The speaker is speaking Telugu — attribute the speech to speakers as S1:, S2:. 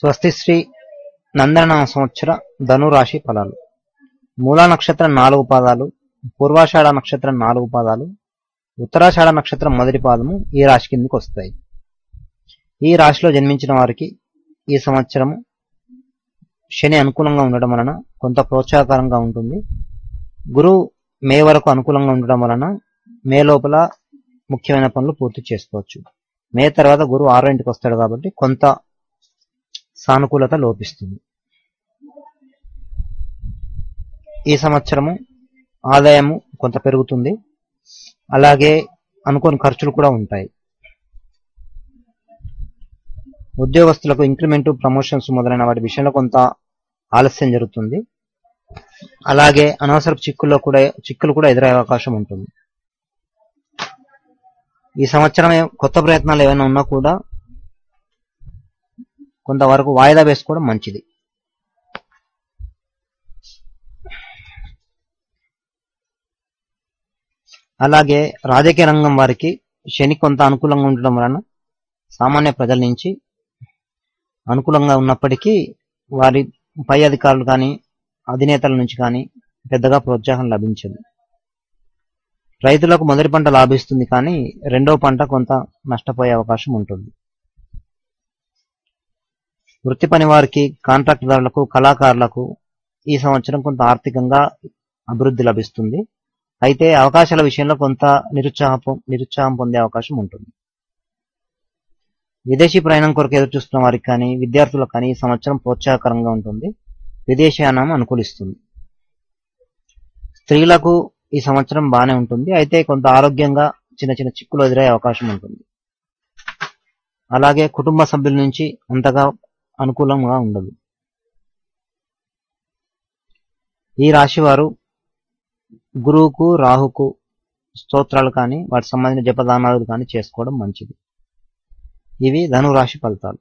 S1: స్వస్తిశ్రీ నందన సంవత్సర ధనురాశి ఫలాలు. మూలా నక్షత్రం నాలుగు పాదాలు పూర్వాషాఢ నక్షత్రం నాలుగు పాదాలు ఉత్తరాషాఢ నక్షత్రం మొదటి పాదము ఈ రాశి కిందకి వస్తాయి. ఈ రాశిలో జన్మించిన వారికి ఈ సంవత్సరము శని అనుకూలంగా ఉండడం వలన కొంత ప్రోత్సాహకరంగా ఉంటుంది. గురువు మే వరకు అనుకూలంగా ఉండడం వలన మే లోపల ముఖ్యమైన పనులు పూర్తి చేసుకోవచ్చు. మే తర్వాత గురువు ఆరో ఇంటికి వస్తాడు కాబట్టి కొంత సానుకూలత లోపిస్తుంది. ఈ సంవత్సరము ఆదాయము కొంత పెరుగుతుంది. అలాగే అనుకోని ఖర్చులు కూడా ఉంటాయి. ఉద్యోగస్తులకు ఇంక్రిమెంట్ ప్రమోషన్స్ మొదలైన వాటి విషయంలో కొంత ఆలస్యం జరుగుతుంది. అలాగే అనవసర చిక్కుల్లో కూడా చిక్కులు కూడా ఎదురయ్యే అవకాశం ఉంటుంది. ఈ సంవత్సరం కొత్త ప్రయత్నాలు ఏమైనా ఉన్నా కూడా కొంతవరకు వాయిదా వేసుకోవడం మంచిది. అలాగే రాజకీయ రంగం వారికి శని కొంత అనుకూలంగా ఉండడం వలన సామాన్య ప్రజల నుంచి అనుకూలంగా ఉన్నప్పటికీ వారి పై అధికారులు కానీ అధినేతల నుంచి కానీ పెద్దగా ప్రోత్సాహం లభించదు. రైతులకు మొదటి పంట లాభిస్తుంది కానీ రెండవ పంట కొంత నష్టపోయే అవకాశం ఉంటుంది. వృత్తి పని వారికి కాంట్రాక్టుదారులకు కళాకారులకు ఈ సంవత్సరం కొంత ఆర్థికంగా అభివృద్ధి లభిస్తుంది. అయితే అవకాశాల విషయంలో కొంత నిరుత్సాహం నిరుత్సాహం పొందే అవకాశం ఉంటుంది. విదేశీ ప్రయాణం కొరకు ఎదురు చూస్తున్న వారికి కానీ విద్యార్థులకు కానీ ఈ సంవత్సరం ప్రోత్సాహకరంగా ఉంటుంది. విదేశయానం అనుకూలిస్తుంది. స్త్రీలకు ఈ సంవత్సరం బాగానే ఉంటుంది. అయితే కొంత ఆరోగ్యంగా చిన్న చిన్న చిక్కులు ఎదురయ్యే అవకాశం ఉంటుంది. అలాగే కుటుంబ సభ్యుల నుంచి అంతగా అనుకూలంగా ఉండదు. ఈ రాశి వారు గురువుకు రాహుకు స్తోత్రాలు కానీ వాటికి సంబంధించిన జపదానాలు కానీ చేసుకోవడం మంచిది. ఇవి ధనురాశి ఫలితాలు.